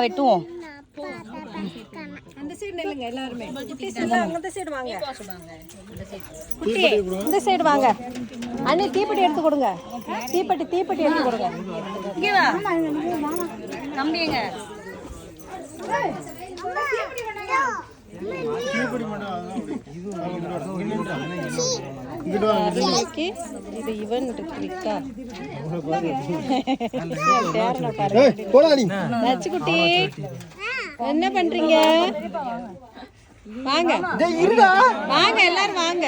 வாங்க வெட்டுவோம். அந்த சைடு நில்லுங்க எல்லாருமே. அந்த சைடு வாங்க. குட்டி இந்த சைடு வாங்க. அண்ணி தீப்பெட்டி எடுத்து கொடுங்க. தீப்பெட்டி தீப்பெட்டி எடுத்து கொடுங்க. வா. இன்னைக்கு இது இவன் கிளிக்கா பேரனை பாரு நச்சுக்குட்டி என்ன பண்றீங்க? வாங்க. வாங்க எல்லாரும் வாங்க.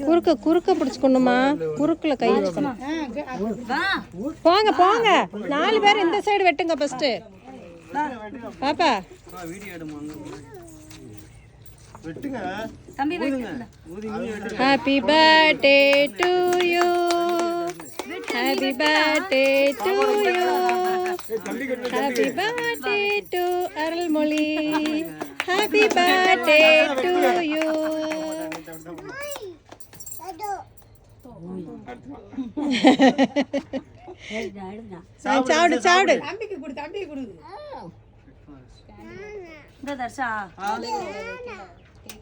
குறுக்க குறுக்க பிடிச்சுக்கணுமா? குறுக்குல கை வச்சுக்கணும். வா. போங்க போங்க. நாலு பேர் இந்த சைடு வெட்டுங்க ஃபர்ஸ்ட் பாப்பா. Happy birthday to you happy birthday to you happy birthday to Arulmozhi happy birthday to you சாப்பிடு சாப்பிடு இந்த தர்ஷா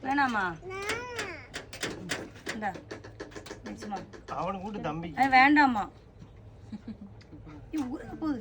வேணாமா? இந்தா. நிச்சயமா அவனை கூட்டு தம்பி. அது வேண்டாமா போகுது.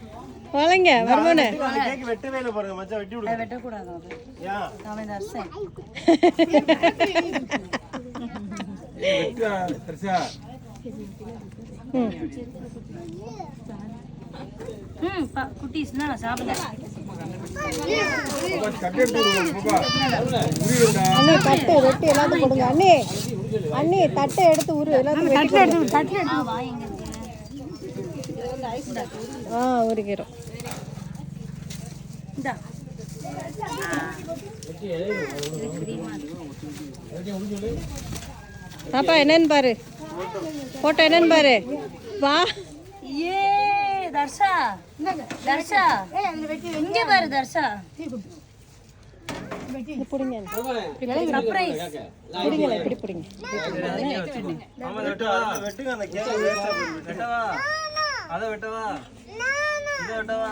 அது வளைங்க வருமானு கேக் வெட்டவே இல்லை பாருங்க மச்சான் வெட்டி விடுங்க. அது. ம் பா நான் அண்ணி தட்டு வெட்டி எல்லாத்தையும் கொடுங்க. அண்ணி அண்ணி தட்டை எடுத்து உரு எல்லாத்தையும் எங்க இருக்கு ஆ உருகிறோம் இந்தா. பாப்பா என்னன்னு பாரு. போட்டோ என்னன்னு பாரு. வா. ஏ தர்ஷா. தர்ஷா. இங்க பாரு தர்ஷா. பிடிங்க. சர்ப்ரைஸ் பிடிங்களா இப்படி பிடிங்க. அத வெட்டவா? இத வெட்டவா?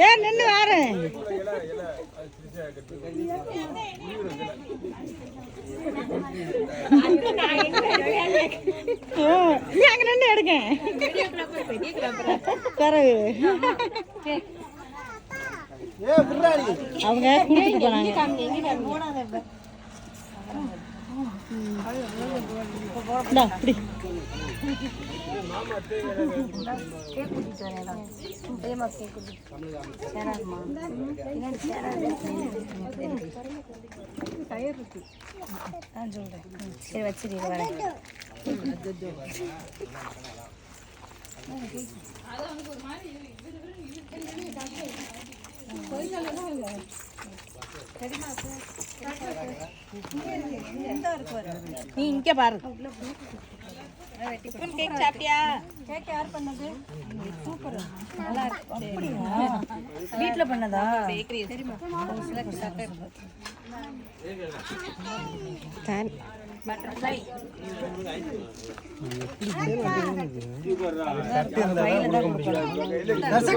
ஏ நின்று வாரேன் ஓ, நீ அங்க நின்று ஏ பின்னாடி அவங்க கொடுத்துட்டு போனாங்க. வரேன் குட்டி சேராதுமா நீ இங்க பாரு. கேக் சாப்பிட்டியா? கேக் யார் பண்ணது? சூப்பர் நல்லா இருக்கு. அப்படியா வீட்ல பண்ணதா தெரியுமா? பட்டர்ஃப்ளை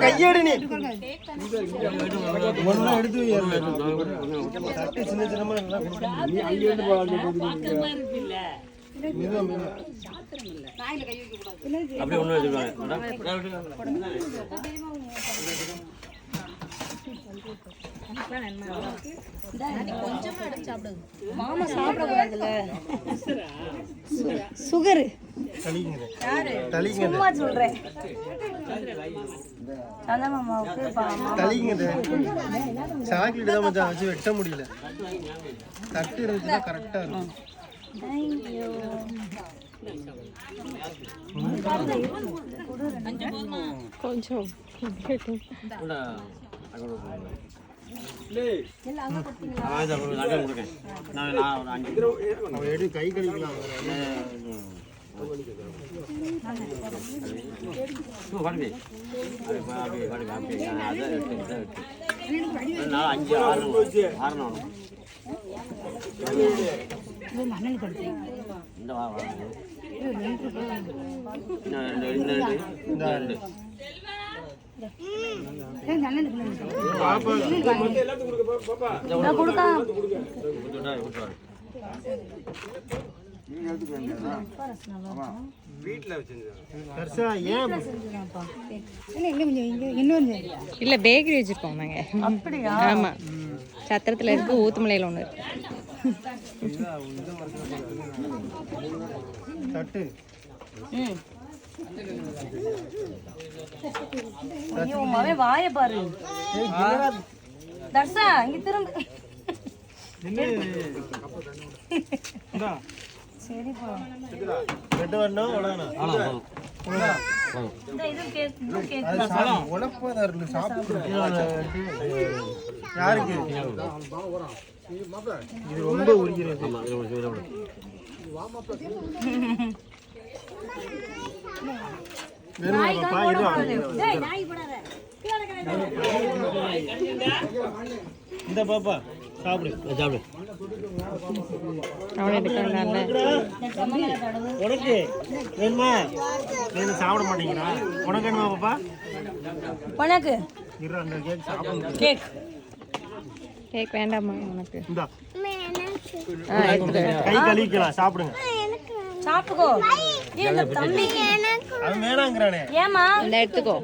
கையேடு நீ ஒண்ணா எடுத்து சின்ன சின்னமா மாமா சாப்பிடக்கூடாதுல்ல சுகரு சும்மா சொல்றேன். சந்தா மாமாவுக்கு பா- தலிங்க சாக்லேட் தான் மச்சான் வச்சு வெட்ட முடியல. தட்டு இருந்துச்சுன்னா கரெக்டா இருக்கும். கொஞ்சம். கை கழிக்கலாம் அஞ்சு ஆறு ஆறு இந்த ரெண்டு. இந்த ரெண்டு. இல்லை பேக்கரி வச்சுருக்கோம் நாங்கள் அப்படியா? ஆமாம் சத்திரத்தில் இருக்கு ஊத்துமலையில் ஒன்று இருக்கு. தட்டு. ம். ஐயோ மாவே வாய பாரு. தர்ஷா இங்க திரும்ப. சரிப்பா ரெண்டு உலகணும். யாருக்கு? இது ரொம்ப உரிக்கிறது. ஆமாம் இந்த பாப்பா சாப்பிடு. சாப்பிடு. அவனை எடுக்கிறான்ல உனக்கு வேணுமா? நீ சாப்பிட மாட்டேங்கிறா. உனக்கு வேணுமா பாப்பா? உனக்கு? கேக் கேக் வேண்டாமா உனக்கு. கை கழுவிக்கலாம் சாப்பிடுங்க. சாப்பிட்டுக்கோ இந்த தம்பிக்கு அவன் வேணாங்கிறானே ஏமா இந்த எடுத்துக்கோ.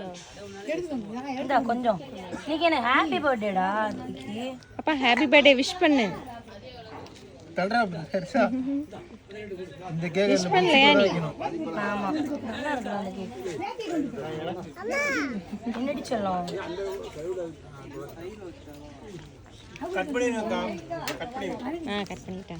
இந்தா கொஞ்சம். இன்னைக்கு என்ன ஹாப்பி பர்த்டேடா அப்பா ஹாப்பி பர்த்டே விஷ் பண்ணு. தல்றா பெருசா. இந்த கேக் விஷ் பண்ணலையா நீ? ஆமா. நல்லா இருக்கு அந்த கேக் என்னடி சொல்லும்? கட் பண்ணிடுங்க கட் பண்ணிடுங்க ஆ கட் பண்ணிட்டேன்.